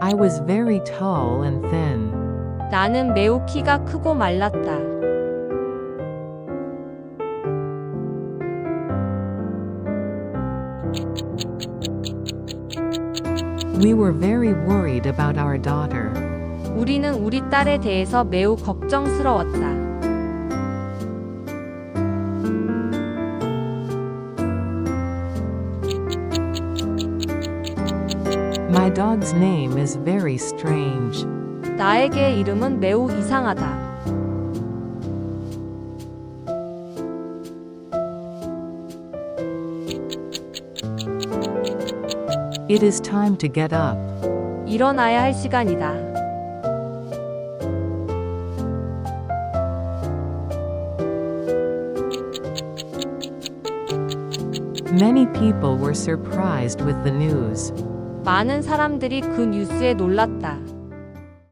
I was very tall and thin. 나는 매우 키가 크고 말랐다. We were very worried about our daughter. 우리는 우리 딸에 대해서 매우 걱정스러웠다. My dog's name is very strange. 나에게 이름은 매우 이상하다. It is time to get up. 일어나야 할 시간이다. Many people were surprised with the news. 많은 사람들이 그 뉴스에 놀랐다.